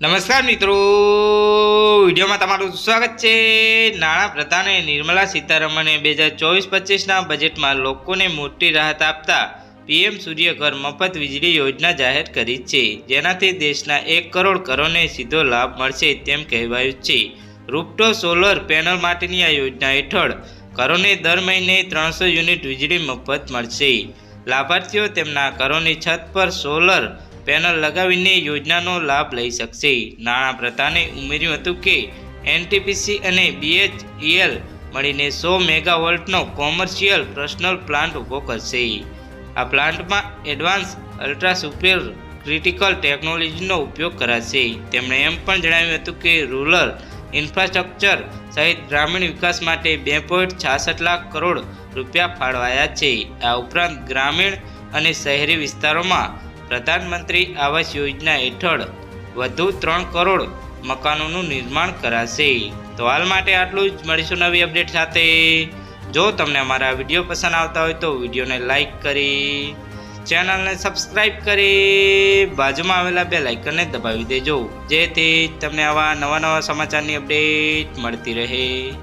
નમસ્કાર મિત્રો. વિડીયોમાં તમારું સ્વાગત છે. નાણાં પ્રધાને નિર્મલા સીતારમણે બે હજાર ચોવીસ પચીસના બજેટમાં લોકોને મોટી રાહત આપતા પીએમ સૂર્યઘર મફત વીજળી યોજના જાહેર કરી છે. જેનાથી દેશના એક કરોડ ઘરોને સીધો લાભ મળશે તેમ કહેવાયું છે. રૂપટો સોલર પેનલ માટેની આ યોજના હેઠળ ઘરોને દર મહિને ત્રણસો યુનિટ વીજળી મફત મળશે. લાભાર્થીઓ તેમના ઘરોની છત પર સોલર પેનલ લગાવીને યોજનાનો લાભ લઈ શકશે. નાણાં પ્રધાને ઉમેર્યું હતું કે, એનટીપીસી અને બીએચઈએલ મળીને સો મેગાવોલ્ટનો કોમર્શિયલ પર્સનલ પ્લાન્ટ ઊભો કરશે. આ પ્લાન્ટમાં એડવાન્સ અલ્ટ્રા સુપર ક્રિટિકલ ટેકનોલોજીનો ઉપયોગ કરાશે. તેમણે એમ પણ જણાવ્યું હતું કે, રૂરલ ઇન્ફ્રાસ્ટ્રક્ચર સહિત ગ્રામીણ વિકાસ માટે બે પોઈન્ટ છાસઠ લાખ કરોડ રૂપિયા ફાળવાયા છે. આ ઉપરાંત ગ્રામીણ અને શહેરી વિસ્તારોમાં પ્રધાનમંત્રી આવાસ યોજના હેઠળ વધુ ત્રણ કરોડ મકાનોનું નિર્માણ કરાશે. તો હાલ માટે આટલું જ. મળીશું નવી અપડેટ સાથે. જો તમને અમારા વીડિયો પસંદ આવતા હોય તો વિડીયોને લાઇક કરી, ચેનલને સબસ્ક્રાઇબ કરી, બાજુમાં આવેલા બે લાઇકનને દબાવી દેજો. જેથી તમને આવા નવા નવા સમાચારની અપડેટ મળતી રહે.